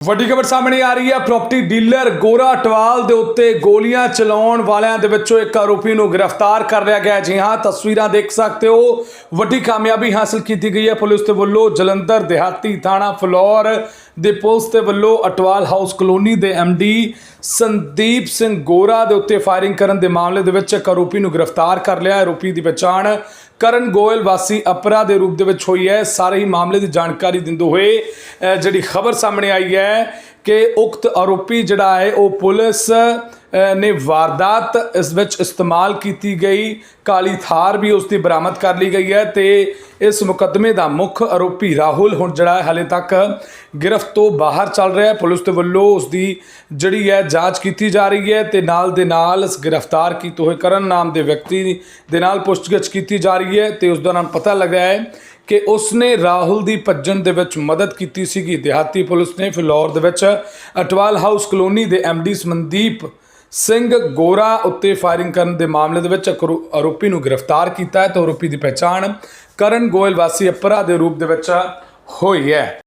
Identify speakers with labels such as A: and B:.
A: ਵੱਡੀ ਖਬਰ ਸਾਹਮਣੇ ਆ ਰਹੀ ਹੈ। ਪ੍ਰਾਪਰਟੀ ਡੀਲਰ ਗੋਰਾ ਟਵਾਲ ਦੇ ਉੱਤੇ ਗੋਲੀਆਂ ਚਲਾਉਣ ਵਾਲਿਆਂ ਦੇ ਵਿੱਚੋਂ ਇੱਕ ਆਰੋਪੀ ਨੂੰ ਗ੍ਰਿਫਤਾਰ ਕਰ ਲਿਆ ਗਿਆ ਜੀ ਹਾਂ, ਤਸਵੀਰਾਂ ਦੇਖ ਸਕਦੇ ਹੋ। ਵੱਡੀ ਕਾਮਯਾਬੀ ਹਾਸਲ ਕੀਤੀ ਗਈ ਹੈ। ਪੁਲਿਸ ਦੇ ਵੱਲੋਂ ਜਲੰਧਰ ਦਿਹਾਤੀ ਥਾਣਾ ਫਲੋਰ ਦੇ ਪੁਲਿਸ ਦੇ ਵੱਲੋਂ ਅਟਵਾਲ ਹਾਊਸ ਕਲੋਨੀ ਦੇ ਡੀ ਸੰਦੀਪ ਸਿੰਘ ਗੋਰਾ ਦੇ ਉੱਤੇ ਫਾਇਰਿੰਗ ਕਰਨ ਦੇ ਮਾਮਲੇ ਦੇ ਵਿੱਚ ਇੱਕ ਆਰੋਪੀ ਨੂੰ ਗ੍ਰਿਫਤਾਰ ਕਰ ਲਿਆ। ਆਰੋਪੀ ਦੀ ਪਛਾਣ ਕਰਨ ਗੋਇਲ ਵਾਸੀ ਅਪਰਾ ਦੇ ਰੂਪ ਦੇ ਵਿੱਚ ਹੋਈ ਹੈ। ਸਾਰੇ ਹੀ ਮਾਮਲੇ ਦੀ ਜਾਣਕਾਰੀ ਦਿੰਦੇ ਹੋਏ ਜਿਹੜੀ ਖਬਰ ਸਾਹਮਣੇ ਆਈ ਹੈ ਕਿ ਉਕਤ ਆਰੋਪੀ ਜਿਹੜਾ ਹੈ, ਉਹ ਪੁਲਿਸ ਨੇ ਵਾਰਦਾਤ ਇਸ ਵਿੱਚ ਇਸਤੇਮਾਲ ਕੀਤੀ ਗਈ। ਕਾਲੀ ਥਾਰ ਵੀ ਉਸ ਦੀ ਬਰਾਮਦ ਕਰ ਲਈ ਗਈ ਹੈ ਤੇ ਇਸ ਮੁਕੱਦਮੇ ਦਾ ਮੁੱਖ ਆਰੋਪੀ ਰਾਹੁਲ ਹੁਣ ਜਿਹੜਾ ਹੈ, ਹਾਲੇ ਤੱਕ ਗ੍ਰਿਫਤ ਤੋਂ ਬਾਹਰ ਚੱਲ ਰਿਹਾ ਹੈ। ਪੁਲਿਸ ਦੇ ਵੱਲੋਂ ਉਸ ਦੀ ਜਿਹੜੀ ਹੈ, ਜਾਂਚ ਕੀਤੀ ਜਾ ਰਹੀ ਹੈ ਤੇ ਨਾਲ ਦੇ ਨਾਲ ਇਸ ਗ੍ਰਿਫਤਾਰ ਕੀਤੇ ਹੋਏ ਕਰਨ ਨਾਮ ਦੇ ਵਿਅਕਤੀ ਦੇ ਨਾਲ ਪੁੱਛਗਿੱਛ ਕੀਤੀ ਜਾ ਰਹੀ ਹੈ ਤੇ ਉਸ ਦੌਰਾਨ ਪਤਾ ਲੱਗਾ ਹੈ ਕਿ ਉਸਨੇ ਰਾਹੁਲ ਦੀ ਭੱਜਣ ਦੇ ਵਿੱਚ ਮਦਦ ਕੀਤੀ ਸੀਗੀ। ਦਿਹਾਤੀ ਪੁਲਿਸ ਨੇ ਫਿਲੌਰ ਦੇ ਵਿੱਚ ਅਟਵਾਲ ਹਾਊਸ ਕਲੋਨੀ ਦੇ ਡੀ ਸਮਨਦੀਪ ਸਿੰਘ ਗੋਰਾ ਉੱਤੇ ਫਾਇਰਿੰਗ ਕਰਨ ਦੇ ਮਾਮਲੇ ਦੇ ਵਿੱਚ ਇੱਕ ਆਰੋਪੀ ਨੂੰ ਗ੍ਰਿਫਤਾਰ ਕੀਤਾ ਹੈ ਤੇ ਆਰੋਪੀ ਦੀ ਪਛਾਣ ਕਰਨ ਗੋਇਲ ਵਾਸੀ ਅਪਰਾ ਦੇ ਰੂਪ ਦੇ ਵਿੱਚ ਹੋਈ ਹੈ।